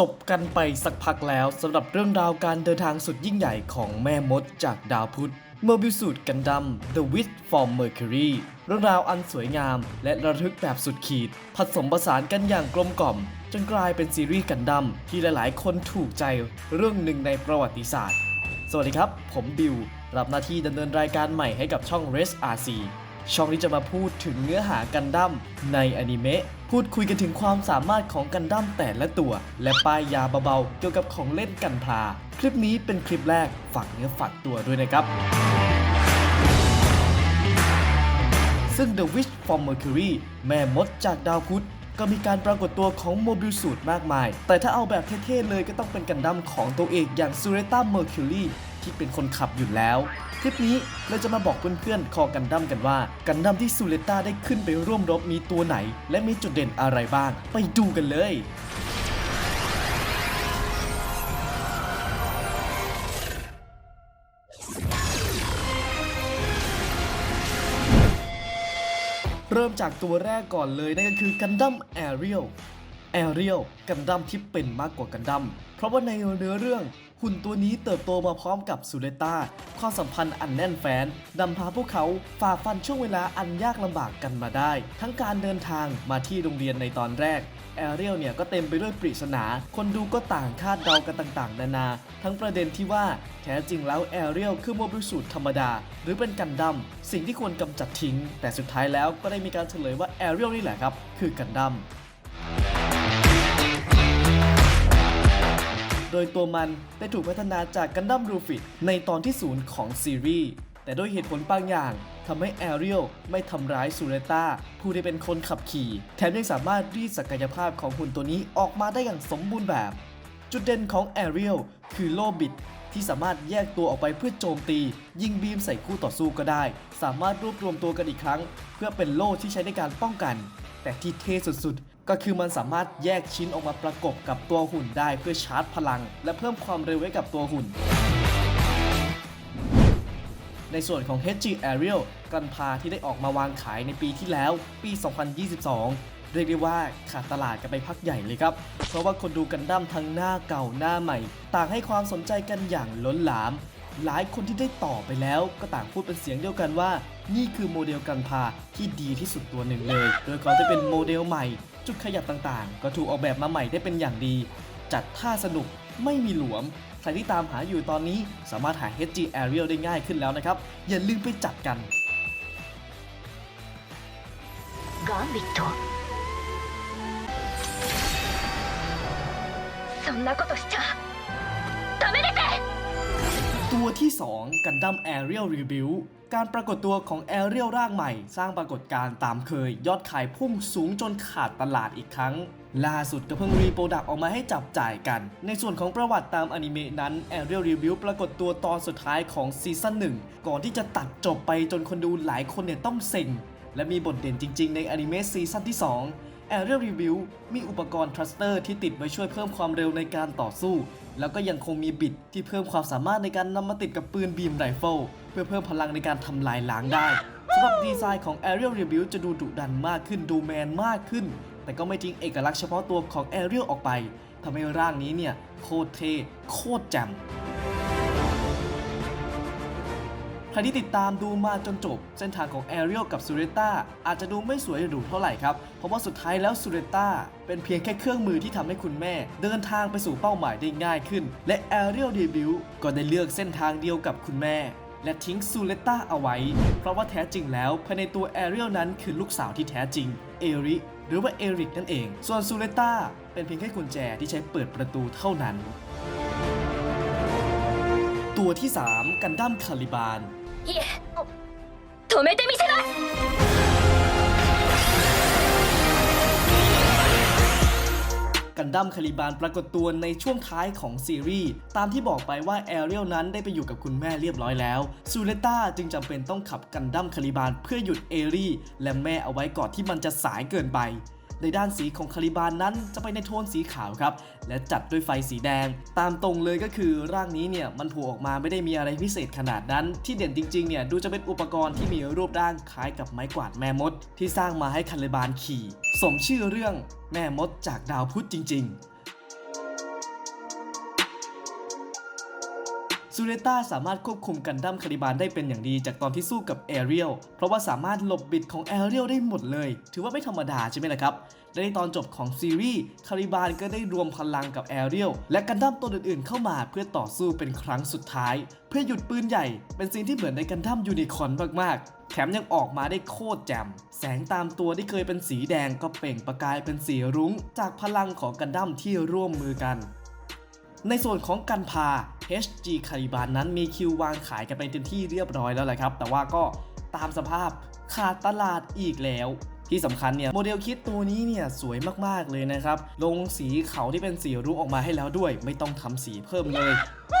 จบกันไปสักพักแล้วสำหรับเรื่องราวการเดินทางสุดยิ่งใหญ่ของแม่มดจากดาวพุธเมื่อบิวสูตรกันดัม The Wish from Mercury เรื่องราวอันสวยงาม และระทึกแบบสุดขีด ผสมผสานกันอย่างกลมกล่อม จนกลายเป็นซีรีส์กันดัมที่หลายๆ คนถูกใจเรื่องหนึ่งในประวัติศาสตร์ สวัสดีครับ ผมบิว รับหน้าที่ดำเนินรายการใหม่ให้กับช่อง r e s RC ช่องที่จะมาพูดถึงเนื้อหากันดั้มในอนิเมะพูดคุยกันถึงความสามารถของกันดั้มแต่ละตัว และป้ายยาเบาๆเกี่ยวกับของเล่นกันพลา คลิปนี้เป็นคลิปแรกฝากเนื้อฝากตัวด้วยนะครับซึ่ง The Wish from Mercury แม่มดจากดาวพุธก็มีการปรากฏตัวของโมบิลสูตรมากมาย แต่ถ้าเอาแบบเท่ๆเลยก็ต้องเป็นกันดั้มของตัวเอกอย่างซูเรต้าเมอร์คิวรีที่เป็นคนขับอยู่แล้ว ลิปนี้เราจะมาบอกเพื่อนๆคอกันดั้มกันว่า กันดั้มที่ซูเรต้าได้ขึ้นไปร่วมรบมีตัวไหน และมีจุดเด่นอะไรบ้าง ไปดูกันเลยเริ่มจากตัวแรกก่อนเลยนั่นก็คือกันดั้มแอเรียลแอเรียลกันดั้มที่เป็นมากกว่ากันดั้มเพราะว่าในเนื้อเรื่อง หุ่นตัวนี้เติบโตมาพร้อมกับซูเลต้าความสัมพันธ์อันแน่นแฟ้นนำพาพวกเขาฝ่าฟันช่วงเวลาอันยากลำบากกันมาได้ ทั้งการเดินทางมาที่โรงเรียนในตอนแรกแอเรียลเนี่ยก็เต็มไปด้วยปริศนา คนดูก็ต่างคาดเดากันต่างๆ นานา ทั้งประเด็นที่ว่าแท้จริงแล้วแอเรียลคือโมบิลสูตรธรรมดา หรือเป็นกันดั้มสิ่งที่ควรกำจัดทิ้ง แต่สุดท้ายแล้วก็ได้มีการเฉลยว่าแอเรียลนี่แหละครับ คือกันดั้ม โดยตัวมันได้ถูกพัฒนาจากกันดั้มรูฟิตในตอนที่ศูนย์ของซีรีส์ แต่ด้วยเหตุผลบางอย่างทำให้แอเรียลไม่ทำร้ายซูเรต้าผู้ที่เป็นคนขับขี่ แถมยังสามารถรีดศักยภาพของหุ่นตัวนี้ออกมาได้อย่างสมบูรณ์แบบ จุดเด่นของแอเรียลคือโล่บิดที่สามารถแยกตัวออกไปเพื่อโจมตี ยิงบีมใส่คู่ต่อสู้ก็ได้ สามารถรวบรวมตัวกันอีกครั้ง เพื่อเป็นโล่ที่ใช้ในการป้องกัน แต่ที่เท่สุดๆ ก็คือมันสามารถแยกชิ้นออกมาประกบกับตัวหุ่นได้เพื่อชาร์จพลัง และเพิ่มความเร็วให้กับตัวหุ่น ในส่วนของ HG Ariel กันพาที่ได้ออกมาวางขายในปีที่แล้ว ปี 2022 เรียกได้ว่าขาดตลาดกันไปพักใหญ่เลยครับ เพราะว่าคนดูกันดั้มทั้งหน้าเก่าหน้าใหม่ ต่างให้ความสนใจกันอย่างล้นหลาม หลายคนที่ได้ต่อไปแล้วก็ต่างพูดเป็นเสียงเดียวกันว่า นี่คือโมเดลกันพาที่ดีที่สุดตัวหนึ่งเลย โดยก่อนจะเป็นโมเดลใหม่ จุดขยับต่างๆ ก็ถูกออกแบบมาใหม่ได้เป็นอย่างดี จัดท่าสนุกไม่มีหลวม ใครที่ตามหาอยู่ตอนนี้สามารถหา HG Ariel ได้ง่ายขึ้นแล้วนะครับ อย่าลืมไปจัดกัน ガンビットそんなことしちゃダメです ตัวที่ 2 กันดั้ม Ariel Rebuild การปรากฏตัวของ Ariel ร่างใหม่ สร้างปรากฏการณ์ตามเคย ยอดขายพุ่งสูงจนขาดตลาดอีกครั้ง ล่าสุดก็เพิ่งรีโปรดักออกมาให้จับจ่ายกัน ในส่วนของประวัติตามอนิเมะนั้น Ariel Rebuild ปรากฏตัวตอนสุดท้ายของซีซั่น1 ก่อนที่จะตัดจบไปจนคนดูหลายคนเนี่ยต้องเซ็ง และมีบทเด่นจริง ๆ ในอนิเมะซีซั่นที่ 2 Aerial Review มีอุปกรณ์ทรัสเตอร์ที่ติดไว้ช่วยเพิ่มความเร็วในการต่อสู้ แล้วก็ยังคงมีบิดที่เพิ่มความสามารถในการนำมาติดกับปืนบีมไรเฟิลเพื่อเพิ่มพลังในการทำลายล้างได้สำหรับดีไซน์ของ Aerial Review จะดูดุดันมากขึ้นดูแมนมากขึ้น แต่ก็ไม่ทิ้งเอกลักษณ์เฉพาะตัวของ Aerial ออกไปทำให้ร่างนี้เนี่ยโคตรเท่โคตรแจ่ม ครที่ติดตามดูมาจนจบ เส้นทางของแอเรียลกับซูเรต้าอาจจะดูไม่สวยหรูเท่าไหร่ครับ เพราะว่าสุดท้ายแล้วซูเรต้าเป็นเพียงแค่เครื่องมือที่ทำให้คุณแม่ เดินทางไปสู่เป้าหมายได้ง่ายขึ้น และแอเรียลเดบิวก็ได้เลือกเส้นทางเดียวกับคุณแม่ และทิ้งซูเลต้าเอาไว้ เพราะว่าแท้จริงแล้วภายในตัวแอเรียลนั้นคือลูกสาวที่แท้จริงเอริหรือว่าเอริกนั่นเอง ส่วนซูเลต้าเป็นเพียงแค่กุญแจที่ใช้เปิดประตูเท่านั้นตัวที่สามกันดั้มคาลิบาน いえ止めてみせます กันดั้มคาลิบานปรากฏตัวในช่วงท้ายของซีรีส์ ตามที่บอกไปว่าแอเรียลนั้นได้ไปอยู่กับคุณแม่เรียบร้อยแล้วซูเลต้าจึงจำเป็นต้องขับกันดั้มคาลิบานเพื่อหยุดเอรี่และแม่เอาไว้ก่อนที่มันจะสายเกินไป ในด้านสีของคาริบานนั้นจะไปในโทนสีขาวครับ และจัดด้วยไฟสีแดง ตามตรงเลยก็คือร่างนี้เนี่ยมันโผล่ออกมาไม่ได้มีอะไรพิเศษขนาดนั้น ที่เด่นจริงๆเนี่ยดูจะเป็นอุปกรณ์ที่มีรูปร่างคล้ายกับไม้กวาดแม่มด ที่สร้างมาให้คาริบานขี่ สมชื่อเรื่องแม่มดจากดาวพุธจริง ๆ ซูเรต้าสามารถควบคุมกันดั้มคาริบานได้เป็นอย่างดีจากตอนที่สู้กับแอเรียลเพราะว่าสามารถหลบบิดของแอเรียลได้หมดเลย ถือว่าไม่ธรรมดาใช่ไหมล่ะครับและในตอนจบของซีรีส์คาริบานก็ได้รวมพลังกับแอเรียลและกันดั้มตัวอื่นๆ เข้ามาเพื่อต่อสู้เป็นครั้งสุดท้าย เพื่อหยุดปืนใหญ่ เป็นซีนที่เหมือนในกันดั้มยูนิคอร์นมากๆ แถมยังออกมาได้โคตรแจ่มแสงตามตัวที่เคยเป็นสีแดงก็เปล่งประกายเป็นสีรุ้ง จากพลังของกันดั้มที่ร่วมมือกัน ในส่วนของกันพา HG คาริบานนั้นมีคิววางขายกันไปเต็มที่เรียบร้อยแล้วแหละครับ แต่ว่าก็ตามสภาพขาดตลาดอีกแล้ว ที่สำคัญเนี่ยโมเดลคิดตัวนี้เนี่ยสวยมากๆเลยนะครับ ลงสีเขาที่เป็นสีรุ้งออกมาให้แล้วด้วย ไม่ต้องทำสีเพิ่มเลย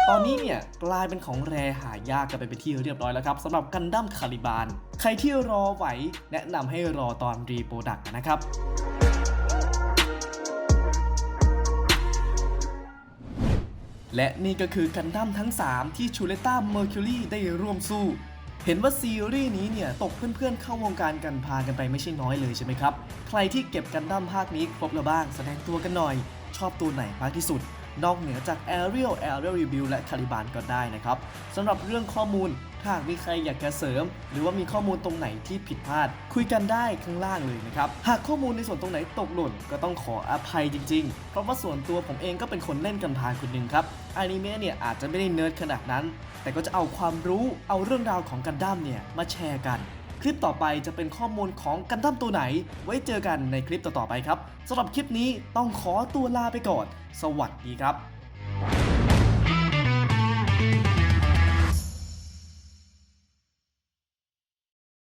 ตอนนี้เนี่ยกลายเป็นของแรหายากกันไปเป็นที่เรียบร้อยแล้วครับสำหรับกันดั้มคาริบาน ใครที่รอไหวแนะนำให้รอตอนรีโปรดักต์นะครับ และนี่ก็คือกันดั้มทั้ง 3 ที่ชูเลต้าเมอร์คิวรีได้ร่วมสู้ เห็นว่าซีรีส์นี้เนี่ย ตกเพื่อนๆเข้าวงการกันพากันไปไม่ใช่น้อยเลยใช่ไหมครับ ใครที่เก็บกันดั้มภาคนี้ครบแล้วบ้างแสดงตัวกันหน่อย ชอบตัวไหนมากที่สุด นอกเหนือจาก Ariel Ariel Review และ Caliban ก็ได้นะครับสำหรับเรื่องข้อมูล หากมีใครอยากจะเสริม หรือว่ามีข้อมูลตรงไหนที่ผิดพลาด คุยกันได้ข้างล่างเลยนะครับ หากข้อมูลในส่วนตรงไหนตกหล่นก็ต้องขออภัยจริง ๆ เพราะว่าส่วนตัวผมเองก็เป็นคนเล่นกันพาคนหนึ่งครับอนิเมะเนี่ยอาจจะไม่ได้เนิร์ดขนาดนั้น แต่ก็จะเอาความรู้เอาเรื่องราวของกันดั้มเนี่ยมาแชร์กันคลิปต่อไปจะเป็นข้อมูลของกันดั้มตัวไหน ไว้เจอกันในคลิปต่อๆไปครับสำหรับคลิปนี้ต้องขอตัวลาไปก่อน สวัสดีครับ